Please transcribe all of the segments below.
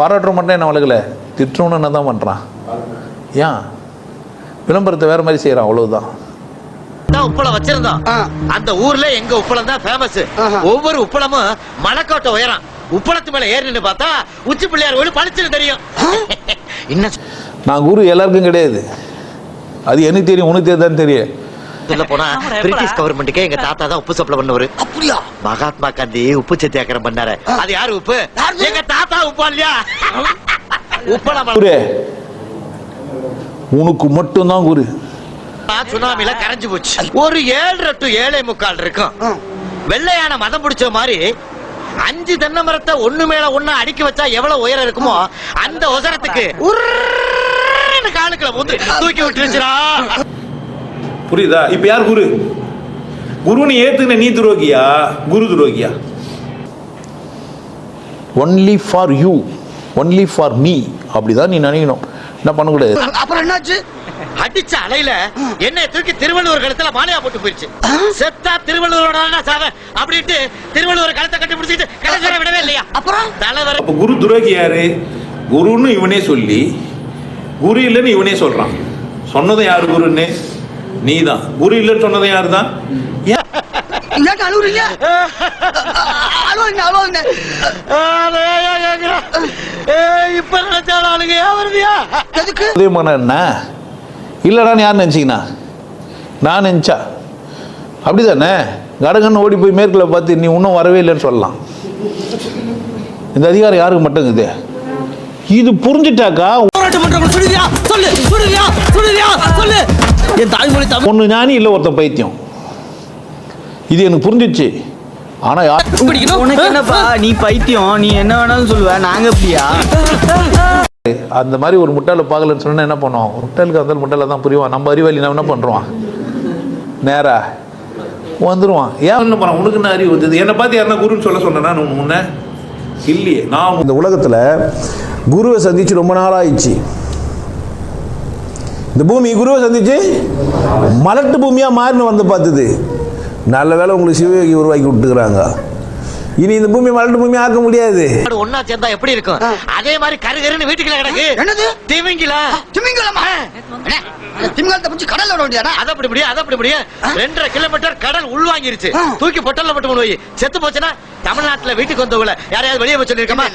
பாராட்டுற மட்டும் என்ன வளர்க்கல திட்டணும்னு என்ன தான் பண்ணுறான் ஏன்? விளம்பரத்தை வேற மாதிரி செய்கிறான் அவ்வளவுதான். தான் உப்பளம் வச்சிருந்தோம். அந்த ஊர்ல எங்க உப்பளம் தான் ஃபேமஸ் ஒவ்வொரு உப்பளமும் மலைக்கோட்டை உயரம். உப்பளத்து மேல ஏறி நின்னு பார்த்தா உச்சி பிள்ளையார் கோயில் பளிச்சுன்னு தெரியும். என்ன நான் குரு எல்லாருக்கும் கிடையாது. அது எனக்கு தெரியும் உனக்கு தெரியுதான்னு தெரியும் சொல்ல போனா பிரிட்டிஷ் கவர்மெண்ட்டுக்கே எங்க தாத்தா தான் உப்பு சப்ளை பண்ணவரு. அப்படியா? மகாத்மா காந்தி உப்பு சத்தியாகிரம் பண்ணாரு. அது யாரு உப்பு? எங்க தாத்தா உப்பா இல்லையா? உப்பளம் குரு உனக்கு மட்டும்தான் குரு. சுனாமில கரைஞ்சு போச்சு. ஒரு ஏழரை டு ஏழை முக்கால் இருக்கும். வெள்ளையான மதம் பிடிச்ச மாதிரி அஞ்சு தென்னை மரத்தை ஒண்ணு மேல ஒண்ணு அடுக்கி வச்சா எவ்வளவு உயரம் இருக்குமோ அந்த உசரத்துக்கு காலுக்குள்ள வந்து தூக்கி விட்டுருச்சுடா புரியுதா? இப்போ யார் குரு? குரு நீ ஏத்துக்கின நீ துரோகியா? குரு துரோகியா? Only for you only for me அப்படிதான் நீ நினைக்கணும். என்ன பண்ணக்கூடாது? அப்புறம் என்னாச்சு? அடிச்ச அலையில என்னை தூக்கி திருவள்ளுவர் கழுத்துல மாலையா போட்டு போயிடுச்சு செத்தா திருவள்ளுவரோட சாவ? அப்படின்ட்டு திருவள்ளுவர் கழுத்தை கட்டி பிடிச்சிட்டு கடைசிவரை விடவே இல்லையா? அப்புறம்? தலைவர் அப்போ குரு துரோகி யாரு? குருன்னு இவனே சொல்லி குரு இல்லைன்னு இவனே சொல்றான். சொன்னது யாரு குருன்னு? நீ தான் குரு இல்லைன்னு சொன்னது யாரு தான் உதயமான என்ன? இல்லைடான்னு யார் நினச்சிக்கினா நான் நினச்சா? அப்படி தானே கடகன்னு ஓடி போய் மேற்கில் பார்த்து நீ இன்னும் வரவே இல்லைன்னு சொல்லலாம். இந்த அதிகாரம் யாருக்கு மட்டும் இருக்குது? இது புரிஞ்சிட்டாக்கா? போராட்டம் பண்றவங்க சொல்லுவியா சொல்லு சொல்லுவியா சொல்லுவியா சொல்லு. என் தாய்மொழி தமிழ். ஒன்று ஞானி இல்லை ஒருத்தன் பைத்தியம். இது எனக்கு புரிஞ்சிச்சு. ஆனால் யார் உனக்கு என்னப்பா? நீ பைத்தியம். நீ என்ன வேணாலும் சொல்லுவ. நாங்க அப்படியா? அந்த மாதிரி ஒரு முட்டாளை பார்க்கலன்னு சொன்னா என்ன பண்ணுவோம் முட்டாளுக்கு அந்த முட்டாளை தான் புரியுவான் நம்ம அறிவாளி என்ன பண்ணுறோம் நேரா. வந்துருவான். ஏன் என்ன பண்ணுறான் உனக்கு என்ன அறிவு வந்தது? என்னை பார்த்து யாருன்னா குருன்னு சொல்ல சொன்னேன்? நான் முன்ன? இல்லையே. நான் இந்த உலகத்தில் குருவை சந்திச்சு ரொம்ப நாள் ஆயிடுச்சு இந்த பூமி குருவை சந்திச்சு மலட்டு பூமியாக மாறினு வந்து பார்த்தது. நல்ல வேளை உங்களுக்கு சிவயோகி உருவாக்கி விட்டுக்கிறாங்க. இனி இந்த பூமி மலட்டு பூமி ஆக்க முடியாது. ஒன்னா சேர்ந்தா எப்படி இருக்கும்? அதே மாதிரி கருகருன்னு வீட்டுக்குள்ள கிடக்கு. என்னது? திமிங்கிலா? திமிங்கலமா? திமிங்கலத்தை பிடிச்சி கடல்ல விட வேண்டியதா அத அப்படி இப்படியா அத அப்படி இப்படியா ரெண்டரை கிலோமீட்டர் கடல் உள்வாங்கிருச்சு. தூக்கி பொட்டல்ல போட்டு கொண்டு போய் செத்து போச்சுன்னா தமிழ்நாட்டுல வீட்டுக்கு வந்தவங்கள யாரையாவது வெளியே போய் சொல்லிருக்கமா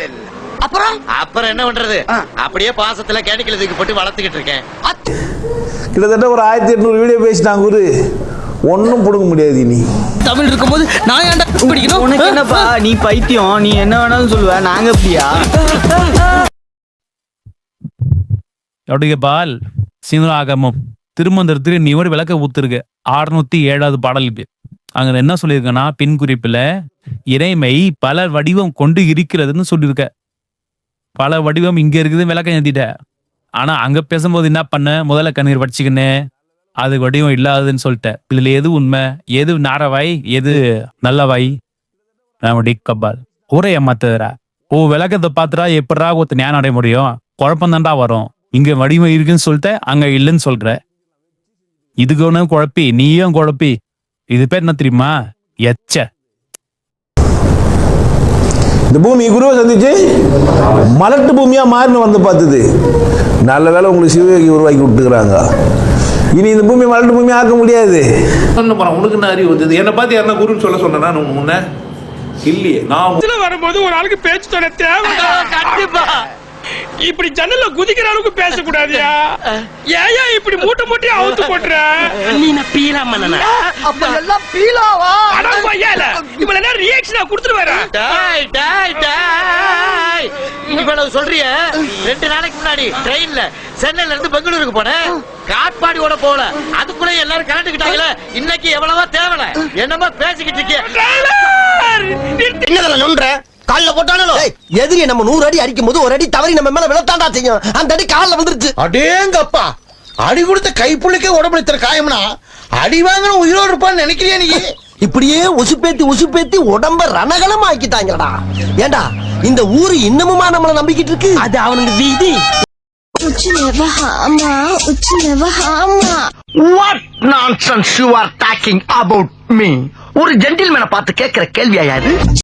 அப்புறம்? அப்புறம் என்ன பண்றது. அப்படியே பாசத்துல கேணிக்கல தூக்கி போட்டு வளர்த்துக்கிட்டு இருக்கேன். கிட்டத்தட்ட ஒரு ஆயிரத்தி எட்நூறு வீடியோ பேசிட்டாங்க குரு. ஒன்றும் பிடுங்க முடியாது இனி. தமிழ் இருக்கும்போது நான் ஏன்டா பிடிக்கணும்? உனக்கு என்னப்பா? நீ பைத்தியம். நீ என்ன வேணாலும் சொல்லுவ. நாங்க அப்படியா அவருடைய பால் சீனு ஆகமம் திருமந்திரத்துக்கு நீ ஒரு விளக்க ஊத்துருக்கு. அறுநூத்தி ஏழாவது பாடல் இது. அங்க என்ன சொல்லியிருக்கேன்னா பின் குறிப்புல இறைமை பல வடிவம் கொண்டு இருக்கிறதுன்னு சொல்லியிருக்க. பல வடிவம் இங்க இருக்குது விளக்கம் ஏத்திட்ட ஆனா அங்க பேசும்போது என்ன பண்ண? முதல்ல கண்ணீர் படிச்சுக்கின்னு அது வடிவம் இல்லாததுன்னு சொல்லிட்டேன் இதுல எது உண்மை? எது நாரவாய்? எது நல்லவாய்? நம்முடைய கபால். ஊரை ஏமாத்துறா. ஓ விளக்கத்தை பாத்துட்டா எப்படா ஒருத்த ஞானம் அடைய முடியும்? குழப்பம் தான்டா வரும். இங்க வடிவம் இருக்குன்னு சொல்லிட்ட அங்க இல்லைன்னு சொல்ற. இதுக்கு ஒண்ணு குழப்பி நீயும் குழப்பி. இது பேர் என்ன தெரியுமா? எச்ச. இந்த பூமி குருவை சந்திச்சு மலட்டு பூமியாக மாறினு வந்து பார்த்தது. நல்ல வேளை உங்களுக்கு சிவயோகி உருவாக்கி விட்டுக்கிறாங்க இனி இந்த பூமி மலட்டு பூமி ஆக்க முடியாது. உனக்கு என்ன அறிவு வந்தது? என்னை பார்த்து யாருன்னா குருன்னு சொல்ல சொன்னேன் நான் முன்ன இல்லையே நான் வரும்போது ஒரு ஆளுக்கு பேச்சு துணை தேவை கண்டிப்பா. இப்படி ஜன்னல்ல குதிக்கிற அளவுக்கு பேசக்கூடாதியா? ஏயா இப்படி மூட்டை மூட்டையா அவுத்து போட்டுற நீ நான் பீலா மன்னனா? அப்ப எல்லாம் பீலாவா? அட கொய்யால இவள என்ன ரியாக்ஷனா கொடுத்துட்டு வர டாய் டாய் டாய். இவ்வளவு சொல்றிய? ரெண்டு நாளைக்கு முன்னாடி ட்ரெயின்ல சென்னையில இருந்து பெங்களூருக்கு போனேன். காட்பாடியோட போல அதுக்குள்ள எல்லாரும் கலந்துக்கிட்டாங்களே. இன்னைக்கு எவ்வளவோ தேவல. என்னமோ பேசிக்கிட்டு இருக்கே என்னதுல நொன்ற? கால்ல போட்டானோ எதிரி நம்ம நூறு அடி அடிக்கும் போது ஒரு அடி தவறி நம்ம மேல விழத்தாண்டா செய்யும். அந்த அடி கால்ல வந்துருச்சு அடேங்கப்பா அடி கொடுத்த கைப்புள்ளிக்கே உடம்புல இத்தனை காயம்னா அடி வாங்கின உயிரோடு இருப்பான்னு நினைக்கிறியா நீ? இப்படியே உசுப்பேத்தி உசுப்பேத்தி உடம்ப ரணகலம் ஆக்கிட்டாங்கடா ஏண்டா இந்த ஊரு இன்னமுமா நம்மள நம்பிக்கிட்டு இருக்கு? அது அவனுக்கு வீதி. உச்சி never hama, உச்சி never hama. What nonsense you are talking about me ஒரு ஜென்டில்மேனை பார்த்து கேட்கிற கேள்வியா இது?